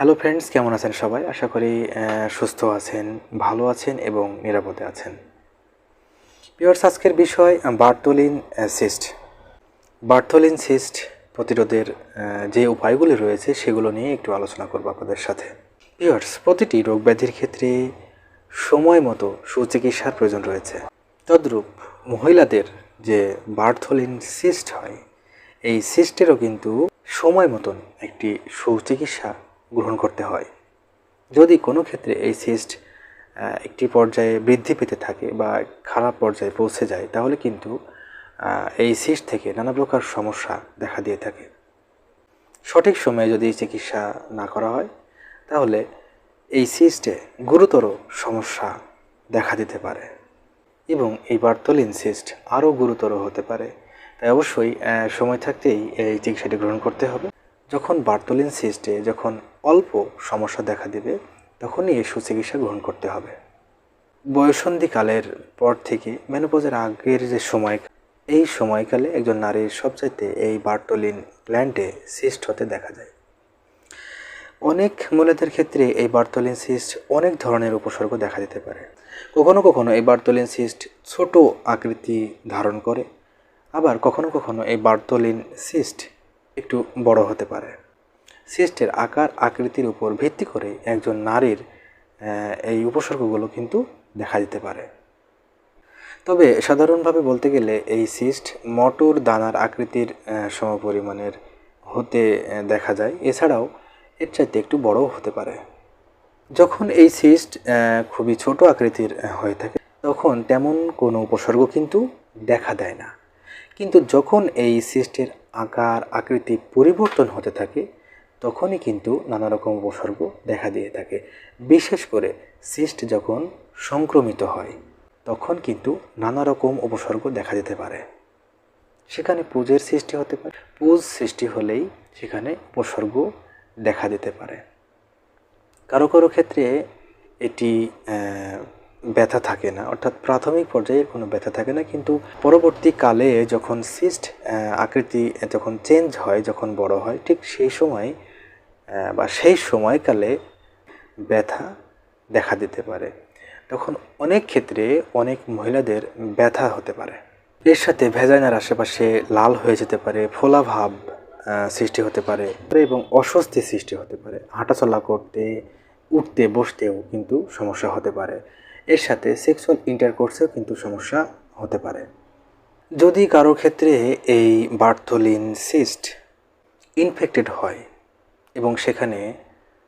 Hello friends কেমন আছেন সবাই? আশা করি সুস্থ আছেন, ভালো আছেন এবং নিরাপদে আছেন। পিওর্স আজকের বিষয় বার্থোলিন সিস্ট বার্থোলিন সিস্ট প্রতিরোধের যে উপায়গুলি রয়েছে, সেগুলো নিয়ে একটু আলোচনা করব আপনাদের সাথে। পিওর্স প্রতিটি রোগ ব্যাধির ক্ষেত্রে সময় মতো সুচিকিৎসার প্রয়োজন রয়েছে। তদ্রূপ, মহিলাদের যে বার্থোলিন সিস্ট হয়, এই সিস্টেরও কিন্তু সময় মতন একটি সুচিকিৎসা গ্রহণ করতে হয়। যদি কোনো ক্ষেত্রে এই সিস্ট একটি পর্যায়ে বৃদ্ধি পেতে থাকে বা খারাপ পর্যায়ে পৌঁছে যায়, তাহলে কিন্তু এই সিস্ট থেকে নানা প্রকার সমস্যা দেখা দিয়ে থাকে। সঠিক সময়ে যদি চিকিৎসা না করা হয়, তাহলে এই সিস্টে গুরুতর সমস্যা দেখা দিতে পারে এবং এই বার্থলিন সিস্ট আরও গুরুতর হতে পারে। তাই অবশ্যই সময় থাকতেই এই চিকিৎসাটি গ্রহণ করতে হবে। যখন বার্তলিন সিস্টে যখন অল্প সমস্যা দেখা দেবে, তখনই এই সুচিকিৎসা গ্রহণ করতে হবে। বয়সন্ধিকালের পর থেকে মেনোপজের আগের যে সময়, এই সময়কালে একজন নারীর সবচাইতে এই বার্টলিন গ্ল্যান্ডে সিস্ট হতে দেখা যায়। অনেক মহিলাদের ক্ষেত্রে এই বার্তলিন সিস্ট অনেক ধরনের উপসর্গ দেখা দিতে পারে। কখনো কখনো এই বার্থলিন সিস্ট ছোট আকৃতি ধারণ করে, আবার কখনো কখনো এই বার্তলিন সিস্ট একটু বড় হতে পারে। সিস্টের আকার, আকৃতির উপর ভিত্তি করে একজন নারীর এই উপসর্গগুলো কিন্তু দেখা দিতে পারে। তবে সাধারণভাবে বলতে গেলে এই সিস্ট মটর দানার আকৃতির সমপরিমাণের হতে দেখা যায়। এছাড়াও এর চাইতে একটু বড়ও হতে পারে। যখন এই সিস্ট খুবই ছোট আকৃতির হয়ে থাকে, তখন তেমন কোনো উপসর্গ কিন্তু দেখা দেয় না। কিন্তু যখন এই সিস্টের আকার, আকৃতি পরিবর্তন হতে থাকে, তখনই কিন্তু নানা রকম উপসর্গ দেখা দিয়ে থাকে। বিশেষ করে সিস্ট যখন সংক্রমিত হয়, তখন কিন্তু নানা রকম উপসর্গ দেখা দিতে পারে। সেখানে পুজের সৃষ্টি হতে পারে। পুজ সৃষ্টি হলেই সেখানে উপসর্গ দেখা দিতে পারে। কারও কারও ক্ষেত্রে এটি ব্যথা থাকে না। অর্থাৎ প্রাথমিক পর্যায়ে কোনো ব্যথা থাকে না, কিন্তু পরবর্তীকালে যখন সিস্ট আকৃতি যখন চেঞ্জ হয়, যখন বড় হয়, ঠিক সেই সময় বা সেই সময়কালে ব্যথা দেখা দিতে পারে। তখন অনেক ক্ষেত্রে অনেক মহিলাদের ব্যথা হতে পারে। এর সাথে ভেজাইনার আশেপাশে লাল হয়ে যেতে পারে, ফোলা ভাব সৃষ্টি হতে পারে এবং অস্বস্তি সৃষ্টি হতে পারে। হাঁটাচলা করতে, উঠতে, বসতেও কিন্তু সমস্যা হতে পারে। এর সাথে সেক্সুয়াল ইন্টারকোর্সেও কিন্তু সমস্যা হতে পারে। যদি কারও ক্ষেত্রে এই বার্থোলিন সিস্ট ইনফেক্টেড হয় এবং সেখানে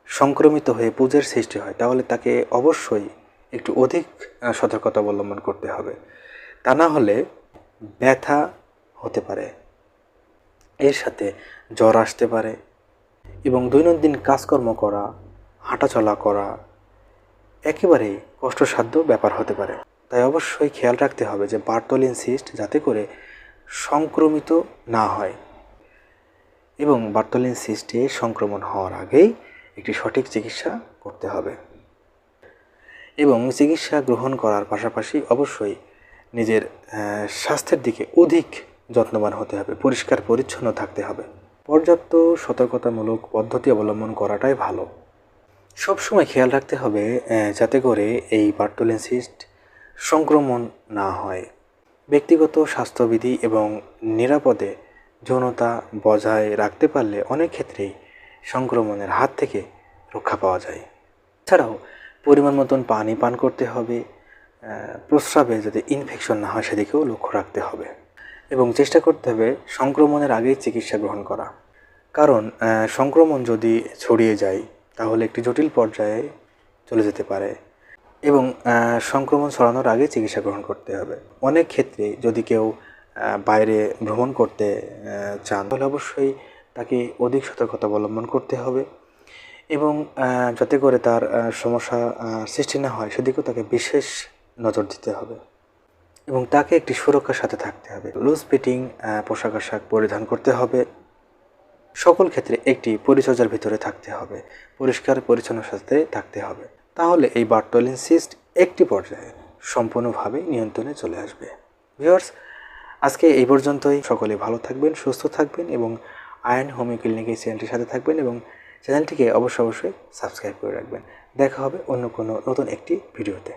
সংক্রমিত হয়ে পুজের সৃষ্টি হয়, তাহলে তাকে অবশ্যই একটু অধিক সতর্কতা অবলম্বন করতে হবে। তা না হলে ব্যথা হতে পারে, এর সাথে জ্বর আসতে পারে এবং দৈনন্দিন কাজকর্ম করা, হাঁটাচলা করা, একেবারেই কষ্টসাধ্য ব্যাপার হতে পারে। তাই অবশ্যই খেয়াল রাখতে হবে যে বার্তলিন সিস্ট যাতে করে সংক্রমিত না হয় এবং বার্তলিন সিস্টে সংক্রমণ হওয়ার আগেই একটি সঠিক চিকিৎসা করতে হবে। এবং চিকিৎসা গ্রহণ করার পাশাপাশি অবশ্যই নিজের স্বাস্থ্যের দিকে অধিক যত্নবান হতে হবে, পরিষ্কার পরিচ্ছন্ন থাকতে হবে। পর্যাপ্ত সতর্কতামূলক পদ্ধতি অবলম্বন করাটাই ভালো। সবসময় খেয়াল রাখতে হবে যাতে করে এই বার্টোলিন সিস্ট সংক্রমণ না হয়। ব্যক্তিগত স্বাস্থ্যবিধি এবং নিরাপদে যৌনতা বজায় রাখতে পারলে অনেক ক্ষেত্রেই সংক্রমণের হাত থেকে রক্ষা পাওয়া যায়। এছাড়াও পরিমাণ মতন পানি পান করতে হবে প্রস্রাবে যাতে ইনফেকশন না হয় সেদিকেও লক্ষ্য রাখতে হবে। এবং চেষ্টা করতে হবে সংক্রমণের আগেই চিকিৎসা গ্রহণ করা। কারণ সংক্রমণ যদি ছড়িয়ে যায় তাহলে একটি জটিল পর্যায়ে চলে যেতে পারে এবং সংক্রমণ ছড়ানোর আগে চিকিৎসা গ্রহণ করতে হবে। অনেক ক্ষেত্রে যদি কেউ বাইরে ভ্রমণ করতে চান, তাহলে অবশ্যই তাকে অধিক সতর্কতা অবলম্বন করতে হবে এবং যাতে করে তার সমস্যা সৃষ্টি না হয়, সেদিকেও তাকে বিশেষ নজর দিতে হবে এবং তাকে একটি সুরক্ষার সাথে থাকতে হবে। লুজ ফিটিং পোশাক আশাক পরিধান করতে হবে। সকল ক্ষেত্রে একটি পরিচর্যার ভিতরে থাকতে হবে, পরিষ্কার পরিচ্ছন্নের সাথে থাকতে হবে। তাহলে এই বার্টলিন সিস্ট একটি পর্যায়ে সম্পূর্ণভাবে নিয়ন্ত্রণে চলে আসবে। ভিউয়ার্স, আজকে এই পর্যন্তই। সকলে ভালো থাকবেন, সুস্থ থাকবেন এবং আয়ন হোমিও ক্লিনিক এই চ্যানেলটির সাথে থাকবেন এবং চ্যানেলটিকে অবশ্যই অবশ্যই সাবস্ক্রাইব করে রাখবেন। দেখা হবে অন্য কোনো নতুন একটি ভিডিওতে।